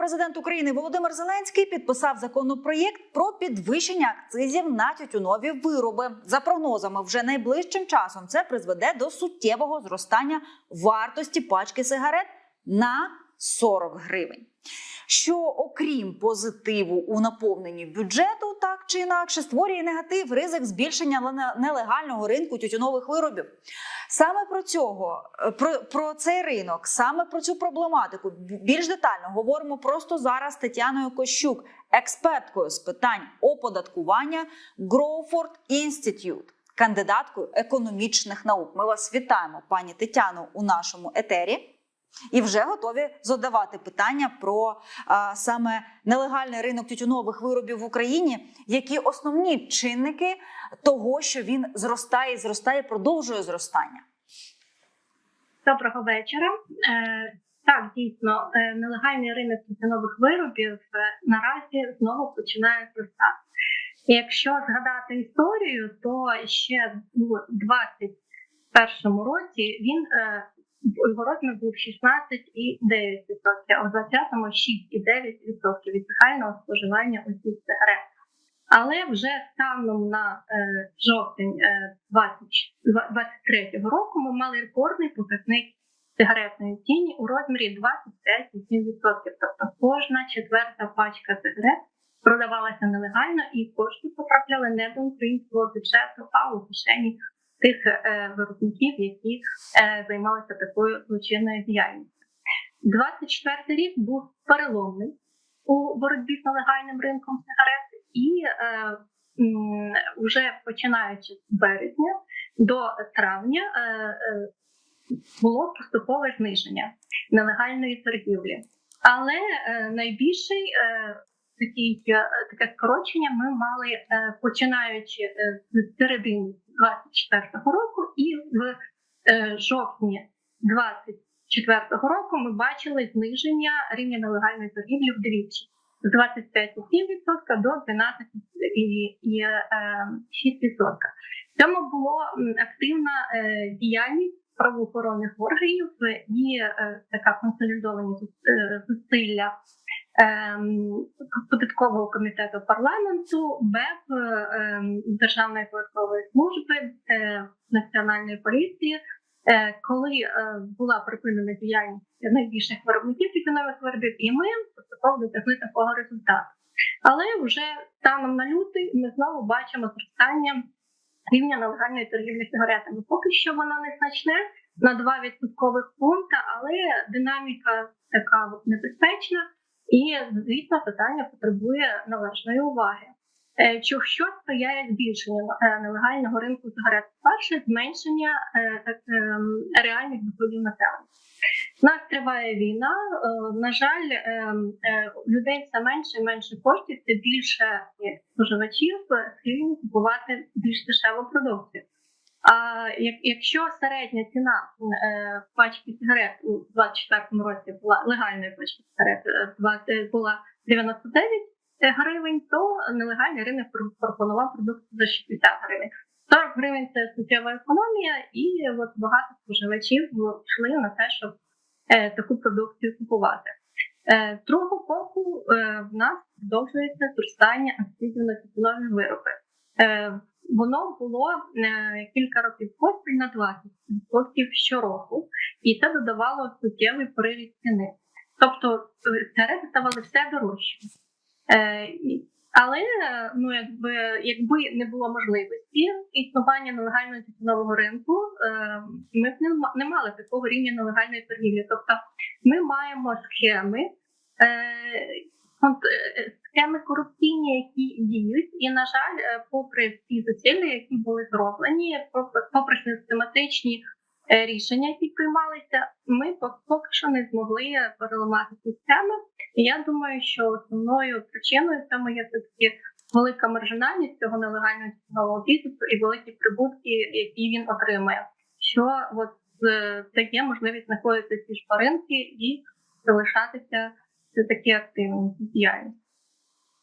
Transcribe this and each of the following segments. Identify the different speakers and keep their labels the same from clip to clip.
Speaker 1: президент України Володимир Зеленський підписав законопроєкт про підвищення акцизів на тютюнові вироби. За прогнозами, вже найближчим часом це призведе до суттєвого зростання вартості пачки сигарет на 40 гривень. Що, окрім позитиву у наповненні бюджету, так чи інакше створює негатив, ризик збільшення ле- нелегального ринку тютюнових виробів. Саме про цього, е, про, про цей ринок, саме про цю проблематику більш детально говоримо просто зараз з Тетяною Кощук, експерткою з питань оподаткування Growford Institute, кандидаткою економічних наук. Ми вас вітаємо, пані Тетяно, у нашому етері. І вже готові задавати питання про а, саме нелегальний ринок тютюнових виробів в Україні, які основні чинники того, що він зростає, зростає, продовжує зростання.
Speaker 2: Доброго вечора. Е, так, дійсно, е, нелегальний ринок тютюнових виробів е, наразі знову починає зростати. Якщо згадати історію, то ще у 2021 році він розмір був 16,9%, а у 2020-му 6,9% від загального споживання усіх сигарет. Але вже станом на е, жовтень е, 2023 року ми мали рекордний показник сигаретної тіні у розмірі 25,7%. Тобто кожна четверта пачка сигарет продавалася нелегально і кошти потрапляли не до українського бюджету, а у кишені тих е, виробників, які е, займалися такою злочинною діяльністю. 24 рік був переломний у боротьбі з нелегальним ринком сигарет, і е, вже починаючи з березня до травня е, е, було поступове зниження нелегальної торгівлі. Але е, найбільший е, такий, е, таке скорочення ми мали е, починаючи е, з середини 24-го року, і в жовтні 24-го року ми бачили зниження рівня нелегальної торгівлі вдвічі з 25,7% до 12,6%. В цьому була активна діяльність правоохоронних органів і така консолідовані зусилля податкового комітету парламенту, БЕП, ем, Державної податкової служби, е, Національної поліції. Е, Коли е, була припинена діяльність найбільших виробників тютюнових виробів, і ми поступово досягли такого результату. Але вже станом на лютий ми знову бачимо зростання рівня нелегальної торгівлі сигаретами. Поки що воно незначне на 2 відсоткових пункта, але динаміка така небезпечна, і звісно, питання потребує належної уваги. Е, Чи що сприяє збільшенню е, нелегального ринку сигарет? Перше зменшення е, ем, реальних доходів населення. У нас триває війна. На жаль, е, е, у людей все менше і менше коштів, це більше споживачів схильні купувати більш дешеву продукцію. А як, якщо середня ціна е, пачки сигарет у 24 році була легальної пачки сигарет е, була 99 гривень, то нелегальний ринок пропонував продукцію за 60 гривень. 40 гривень це суттєва економія, і от багато споживачів йшли на те, щоб е, таку продукцію купувати. Е, з другого боку, е, в нас продовжується зростання акцизів на тютюнові вироби. Е, воно було е, кілька років поспіль на 20% щороку, і це додавало суттєвий приріст ціни. Тобто е, ставали все дорожче. Е, але ну, якби, якби не було можливості існування нелегального тютюнового ринку, ми б не, ма- не мали такого рівня нелегальної торгівлі. Тобто ми маємо схеми, схеми корупційні, які діють, і на жаль, е, попри всі зусилля, які були зроблені, попри- систематичні е, рішення, які приймалися, ми поки що не змогли переламати ці схеми. Я думаю, що основною причиною цьому є все-таки велика маржинальність цього нелегального тютюнового бізнесу і великі прибутки, які він отримує. Що от е, дає можливість знаходити ці шпаринки і залишатися все таки активним діяльністю.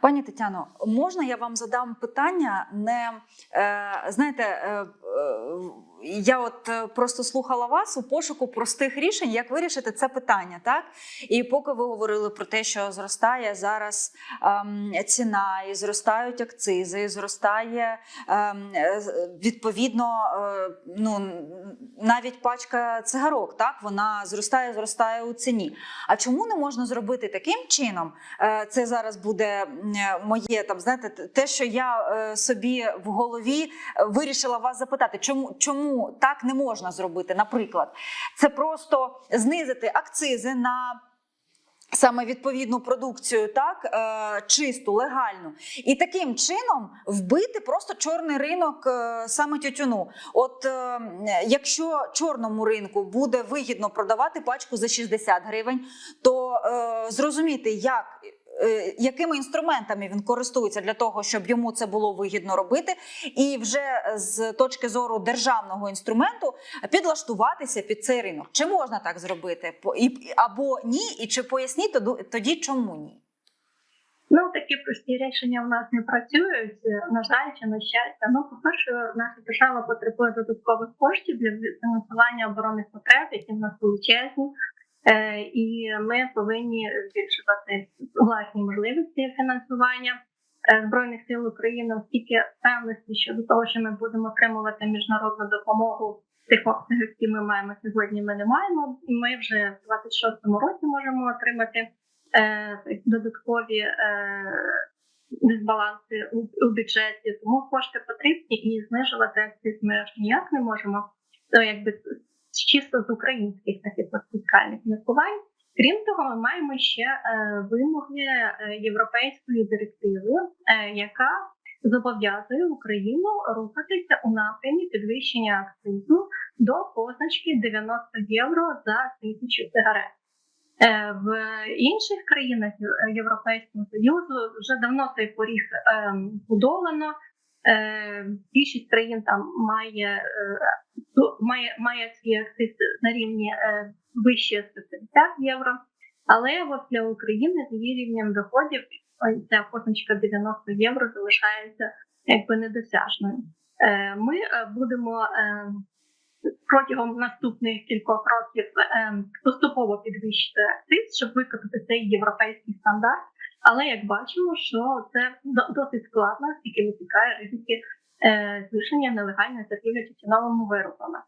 Speaker 1: Пані Тетяно, можна я вам задам питання? Не е, знаєте, е, е, я от е, просто слухала вас у пошуку простих рішень, як вирішити це питання, так? І поки ви говорили про те, що зростає зараз ем, ціна, і зростають акцизи, і зростає ем, е, відповідно, е, ну навіть пачка цигарок, так вона зростає, зростає у ціні. А чому не можна зробити таким чином? Е, Це зараз буде е, моє там, знаєте, те, що я е, собі в голові е, вирішила вас запитати, чому, чому так не можна зробити? Наприклад, це просто знизити акцизи на. Саме відповідну продукцію, так е, чисту, легальну, і таким чином вбити просто чорний ринок е, саме тютюну. От е, якщо чорному ринку буде вигідно продавати пачку за 60 гривень, то е, зрозуміти, як. Е, Якими інструментами він користується для того, щоб йому це було вигідно робити, і вже з точки зору державного інструменту підлаштуватися під цей ринок? Чи можна так зробити? Або ні, і чи поясніть тоді- чому ні?
Speaker 2: Ну, такі прості рішення в нас не працюють. На жаль, чи на щастя. Ну, по-перше, наша держава потребує додаткових коштів для фінансування оборонних потреб, які в нас величезні. Е, і ми повинні збільшувати власні можливості фінансування е, збройних сил України, оскільки певності щодо того, що ми будемо отримувати міжнародну допомогу тих обсягах, які ми маємо сьогодні. Ми не маємо. Ми вже в 26-му році можемо отримати е, додаткові е, дисбаланси у, бюджеті, тому кошти потрібні і знижувати акциз ми аж ніяк не можемо. То якби чисто з українських таких фіскальних міркувань. Крім того, ми маємо ще е, вимоги е, європейської директиви, е, яка зобов'язує Україну рухатися у напрямі підвищення акцизу до позначки 90 євро за тисячу сигарет. В інших країнах Європейського Союзу вже давно цей поріг ем, будовано. Е, Більшість країн там має, е, має, має свій акциз на рівні е, вище 150 євро. Але от для України з її рівнем доходів ця позначка 90 євро залишається якби недосяжною. Ми будемо протягом наступних кількох років поступово підвищити акциз, щоб виконати цей європейський стандарт. Але як бачимо, що це досить складно, оскільки витікає ризики е, збільшення нелегальної торгівлі тютюновими виробами.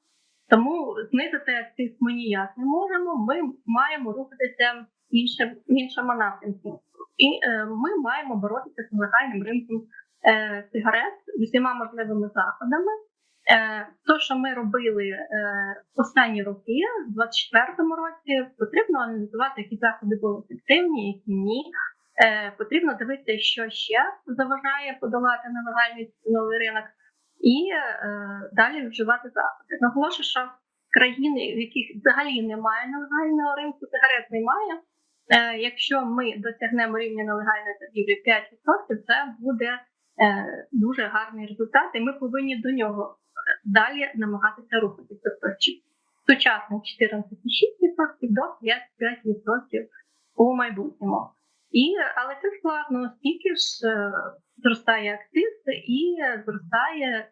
Speaker 2: Тому знизити акциз ми ніяк не можемо. Ми маємо рухатися іншим іншому напрямку, і е, ми маємо боротися з нелегальним ринком е, сигарет усіма можливими заходами. Е, то, що ми робили е, останні роки, в 24-му році, потрібно аналізувати, які заходи були ефективні, які ні. Е, потрібно дивитися, що ще заважає подолати нелегальний ціновий ринок, і е, далі вживати заходи. Наголошую, що країни, в яких взагалі немає нелегального ринку, сигарет немає. Е, якщо ми досягнемо рівня нелегальної торгівлі 5%, це буде дуже гарний результат, і ми повинні до нього далі намагатися рухатися. Тобто сучасних 14,6% до 5% у майбутньому. І, але це складно, оскільки ж е, зростає актив і зростає е,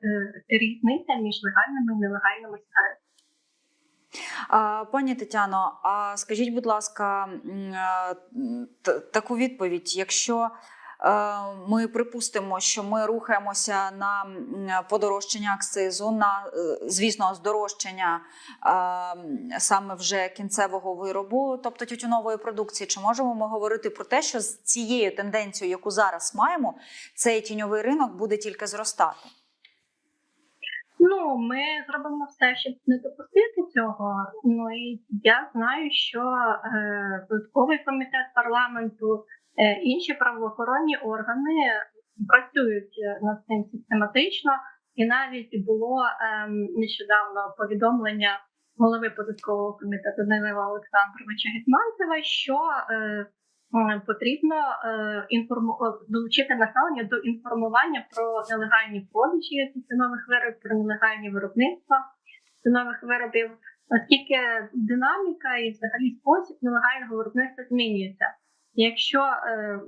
Speaker 2: різниця між легальними і нелегальними сигаретами.
Speaker 1: Пані Тетяно, а скажіть, будь ласка, е, таку відповідь: якщо ми припустимо, що ми рухаємося на подорожчання акцизу, на е, звісно, здорожчання е, саме вже кінцевого виробу, тобто тютюнової продукції, чи можемо ми говорити про те, що з цією тенденцією, яку зараз маємо, цей тіньовий ринок буде тільки зростати?
Speaker 2: Ну, ми зробимо все, щоб не допустити цього. Ну і я знаю, що е, податковий комітет парламенту, е, інші правоохоронні органи працюють е, над цим систематично, і навіть було е, нещодавно повідомлення голови податкового комітету Данила Олександровича Гетманцева, що е, потрібно е, інформу... долучити населення до інформування про нелегальні продажі тютюнових виробів, про нелегальні виробництва тютюнових виробів, оскільки динаміка і взагалі спосіб нелегального виробництва змінюється. Якщо е,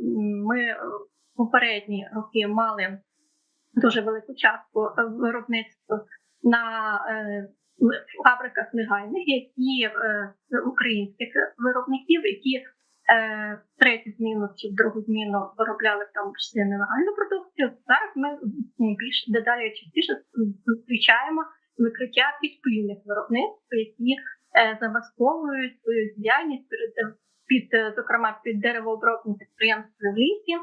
Speaker 2: ми попередні роки мали дуже велику частку е, виробництва на е, фабриках легальних, які е, українських виробників, які е, третю зміну чи в другу зміну виробляли в тому числі нелегальну продукцію. Зараз ми більш дедалі частіше зустрічаємо викриття підпільних виробництв, які е, забасковують свою діяльність перед під, е, зокрема, під деревообробним підприємством в лісі.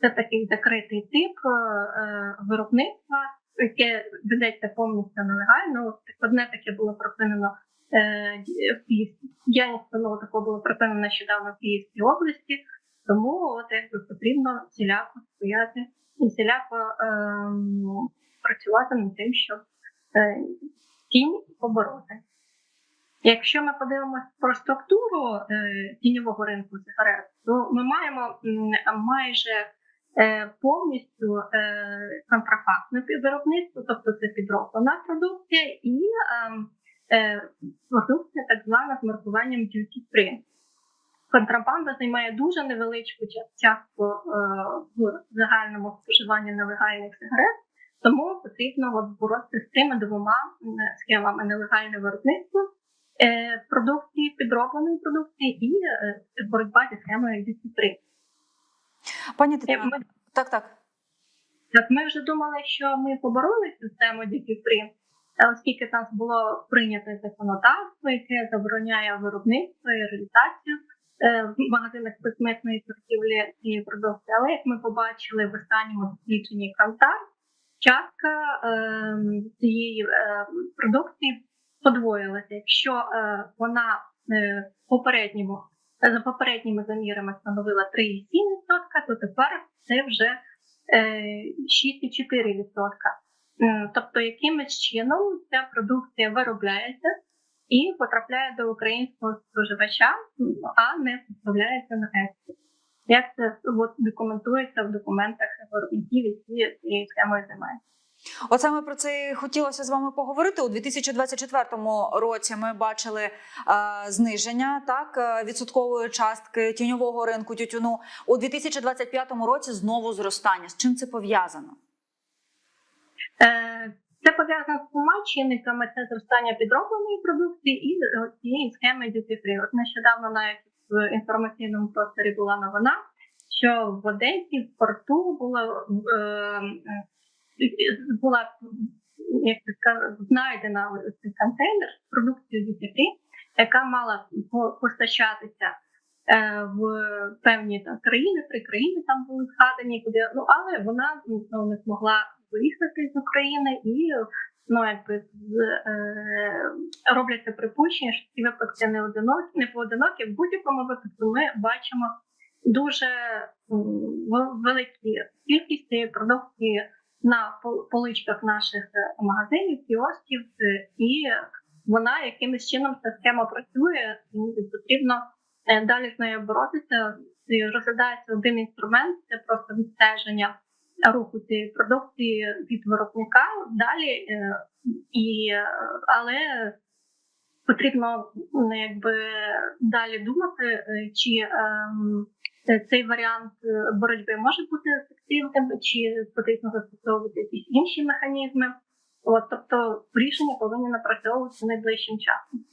Speaker 2: Це такий закритий тип е, е, виробництва, яке ведеться повністю нелегально. Одне таке було припинено е, в Київській діяльність одного такого було припинено нещодавно в Київській області. Тому от якби потрібно всіляко стояти і всіляко ем, працювати над тим, щоб е, тінь побороти. Якщо ми подивимося про структуру е, тіньового ринку сигарет, то ми маємо майже е, повністю е, контрафактне виробництво, тобто це підроблена продукція і ем, е, продукція так звана з маркуванням duty free. Контрабанда займає дуже невеличку частку е, в загальному споживанні нелегальних сигарет, тому потрібно от боротися з цими двома схемами нелегальне виробництво е, продукції, підробленої продукції і е, боротьба зі схемою duty free.
Speaker 1: Пані
Speaker 2: Е,
Speaker 1: Тетяно,
Speaker 2: Ми,
Speaker 1: так, так.
Speaker 2: так, ми вже думали, що ми побороли систему duty free, е, оскільки в нас було прийнято законодавство, яке забороняє виробництво і реалізацію е, в магазинах безмитної торгівлі цієї продукції. Але як ми побачили в останньому дослідженні Кантар, частка е, цієї е, продукції подвоїлася. Якщо е, вона е, попередньому за попередніми замірами становила 3,7%, то тепер це вже е, 6,4%. М, Тобто, якимось чином ця продукція виробляється і потрапляє до українського споживача, а не поставляється на експорт. Як це от, документується в документах виробників, які цією схемою займаються?
Speaker 1: От саме про це хотілося з вами поговорити. У 2024 році ми бачили е, зниження так е, відсоткової частки тіньового ринку тютюну. У 2025 році знову зростання. З чим це пов'язано?
Speaker 2: Е, Це пов'язано з двома чинниками: це зростання підробленої продукції і е, цієї схеми duty free. От нещодавно навіть в інформаційному просторі була новина, що в Одесі в порту було е, була як це сказати, знайдена цей контейнер з продукцією duty free, яка мала по- постачатися в певні там країни, три країни там були згадані, куди ну але вона ну, не змогла виїхати з України і ну якби з, е, робляться припущення, що ці випадки не одинокі, не поодинокі. В будь-якому випадку ми бачимо дуже великі кількість цієї продукції на поличках наших е, магазинів, кіосків, е, і вона якимось чином ця схема працює, і потрібно е, далі з нею боротися. Розглядається один інструмент, це просто відстеження цієї продукції від виробника далі, е, і, але потрібно ну, якби далі думати, е, чи ем, е, цей варіант боротьби може бути ефективним, чи потрібно застосовувати якісь інші механізми. От, тобто рішення повинні напрацьовуватися найближчим часом.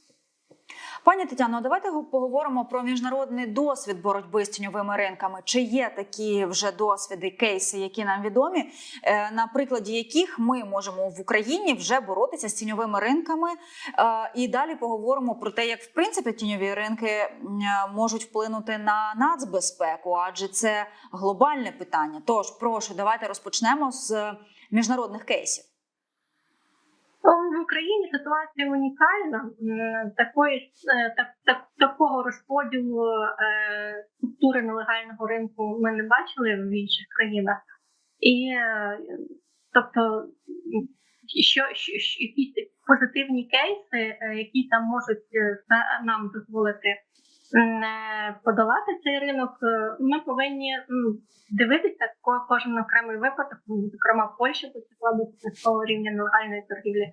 Speaker 1: Пані Тетяно, давайте поговоримо про міжнародний досвід боротьби з тіньовими ринками. Чи є такі вже досвіди, кейси, які нам відомі, е, на прикладі яких ми можемо в Україні вже боротися з тіньовими ринками? Е, І далі поговоримо про те, як в принципі тіньові ринки можуть вплинути на нацбезпеку, адже це глобальне питання. Тож прошу, давайте розпочнемо з міжнародних кейсів.
Speaker 2: В Україні ситуація унікальна. Такої е, так, так, такого розподілу е, структури нелегального ринку ми не бачили в інших країнах. І е, тобто, що, що, якісь позитивні кейси, е, які там можуть е, нам дозволити е, подолати цей ринок, е, ми повинні дивитися кожен окремий випадок, м, зокрема Польща досягла до такого рівня нелегальної торгівлі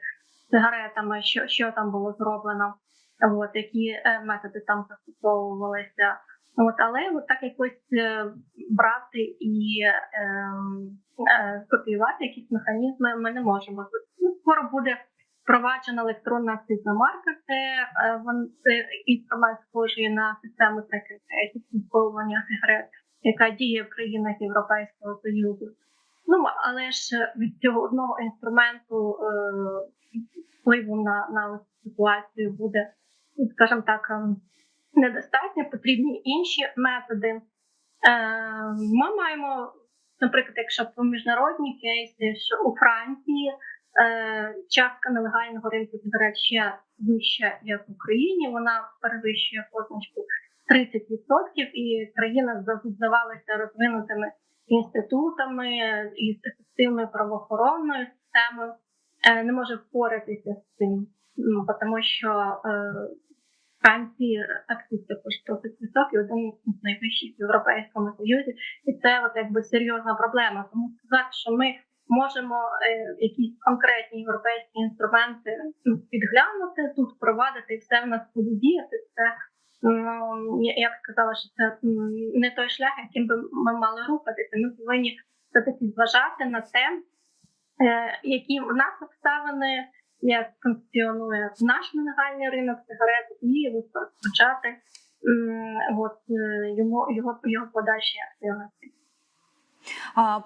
Speaker 2: сигаретами, що, що там було зроблено. от, які е, методи там застосовувалися. От, але от так якось е, брати і ем, е, копіювати якісь механізми ми не можемо. Ну, Скоро буде впроваджена електронна акцизна марка, це, е, інструмент схожий на систему підкуповування сигарет, яка діє в країнах Європейського Союзу. Ну але ж від цього одного інструменту е, впливу на, на ситуацію буде, скажімо так, ем, недостатньо, потрібні інші методи. Е, Ми маємо, наприклад, якщо по міжнародні кейси, що у Франції е, частка нелегального ринку сигарет ще вища, як в Україні, вона перевищує позначку 30%, і країна здавалася розвинутими інститутами і ефективною правоохоронною системою, е, не може впоратися з цим, ну, тому що е, Франції акциз також досить високий, один з найвищих в Європейському Союзі, і це от якби серйозна проблема. Тому сказати, що ми можемо е, якісь конкретні європейські інструменти ну, підглянути тут, впровадити і все в нас буде діяти. Це я- б сказала, що це не той шлях, яким би ми мали рухатися. Ми повинні все таки зважати на те, е, які в нас обставини як функціонує наш нелегальний ринок сигарет і розпочати от, е, йому його його подальші активності.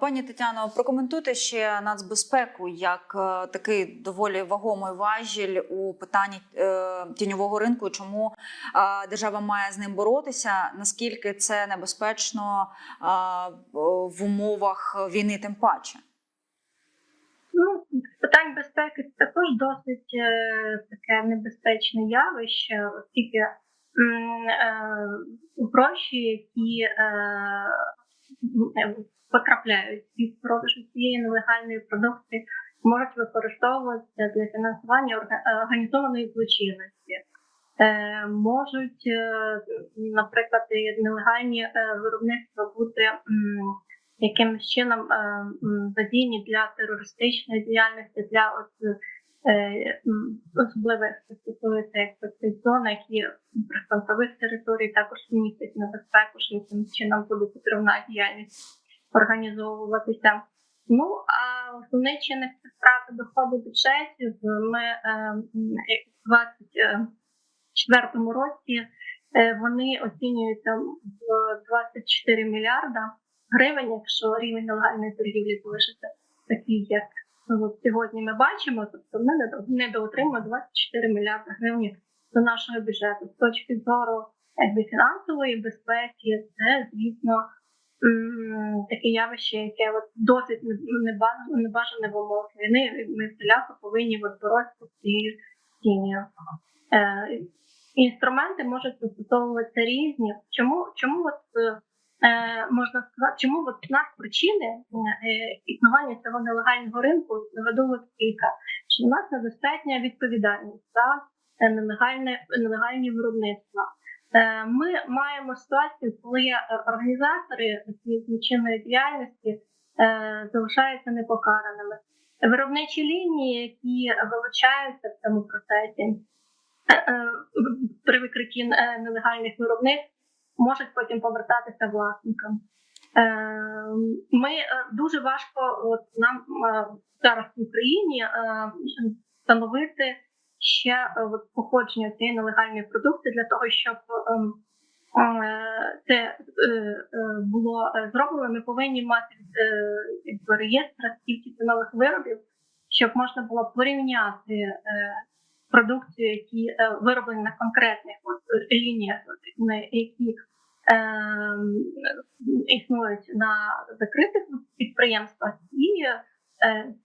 Speaker 1: Пані Тетяно, прокоментуйте ще нацбезпеку як е, такий доволі вагомий важіль у питанні е, тіньового ринку. Чому держава має з ним боротися? Наскільки це небезпечно в умовах війни, тим паче?
Speaker 2: Ну, питань безпеки це також досить е, таке небезпечне явище, оскільки гроші, які потрапляють від продажу цієї нелегальної продукції, можуть використовуватися для фінансування організованої злочинності. Е, можуть, е, наприклад, нелегальні е, виробництва бути якимось чином е, задіяні для терористичної діяльності, для от, е, особливо як стосується цих зон, які прифронтових територій також містять небезпеку, що якимось чином буде підривна діяльність організовуватися. Ну а основний чинник доходу бюджетів. Ми е, в 24 році е, вони оцінюються в 24 мільярда гривень, якщо рівень нелегальної торгівлі залишиться такий, як сьогодні ми бачимо, тобто ми недо- недоотримуємо 24 мільярди гривень до нашого бюджету. З точки зору фінансової безпеки, це, звісно, таке явище, яке от досить не- небажане, в умовах війни. Ми всіляко повинні от боротися з цією. Е, інструменти можуть застосовуватися різні. Чому, чому от, е, е, можна сказати, чому от нас причини е, існування цього нелегального ринку наведу от кілька, що у нас недостатня відповідальність за е, нелегальне нелегальні виробництва. Е, Ми маємо ситуацію, коли організатори цієї злочинної діяльності е, залишаються непокараними. Виробничі лінії, які вилучаються в цьому процесі е, при викритті нелегальних виробництв, можуть потім повертатися власникам. Ми дуже важко от нам зараз в Україні встановити ще е, от, походження цієї нелегальної продукції для того, щоб ем, е, це е, було зроблено. Ми повинні мати реєстр кількості нових виробів, щоб можна було порівняти продукцію, які вироблені на конкретних от, лініях, на які е, існують на закритих підприємствах, і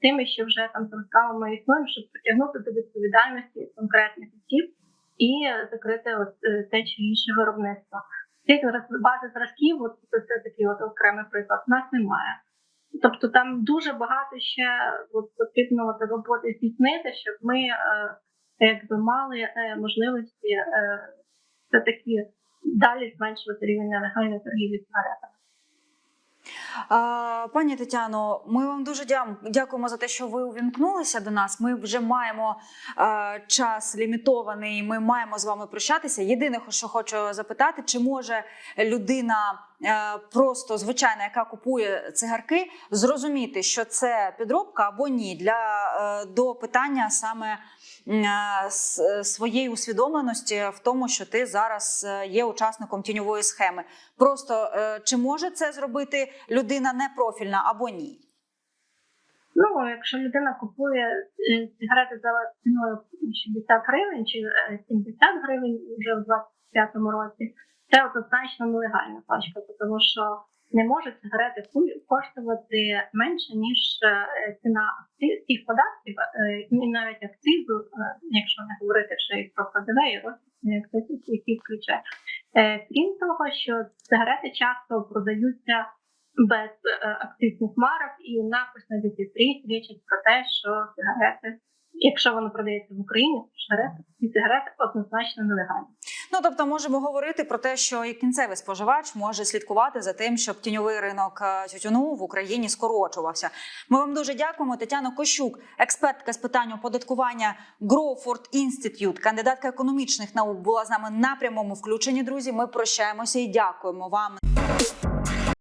Speaker 2: тими, що вже там зразками існують, щоб притягнути до відповідальності конкретних осіб і закрити от, е, те чи інше виробництво. Цих бази зразків, от це, такий от окремий приклад, нас немає. Тобто там дуже багато ще от, потрібно от, роботи здійснити, щоб ми е, якби мали е, можливості е, все таки далі зменшувати рівень нелегальної торгівлі сигаретами.
Speaker 1: Пані Тетяно, ми вам дуже дякуємо за те, що ви увімкнулися до нас. Ми вже маємо час лімітований. Ми маємо з вами прощатися. Єдине, що хочу запитати, чи може людина просто звичайна, яка купує цигарки, зрозуміти, що це підробка або ні, для е, до питання саме своєї усвідомленості в тому, що ти зараз е, є учасником тіньової схеми. Просто е, чи може це зробити людина непрофільна або ні?
Speaker 2: Ну, якщо людина купує е, сигарети за ціною 60 гривень чи е, 70 гривень вже в 25-му році, це однозначно нелегальна пачка, тому що не можуть сигарети коштувати менше, ніж е, ціна тих податків, е, і навіть акцизу, е, якщо не говорити ще й про ПДВ і розмірні які включає. Крім того, що сигарети часто продаються без акцизних марок, і напис на дефітрі свідчить про те, що сигарети, якщо воно продається в Україні, сигарети, ці сигарети однозначно нелегальні.
Speaker 1: Ну тобто, можемо говорити про те, що і кінцевий споживач може слідкувати за тим, щоб тіньовий ринок е, тютюну в Україні скорочувався. Ми вам дуже дякуємо. Тетяна Кощук, експертка з питань оподаткування Growford Institute, кандидатка економічних наук, була з нами на прямому включенні. Друзі, ми прощаємося і дякуємо вам.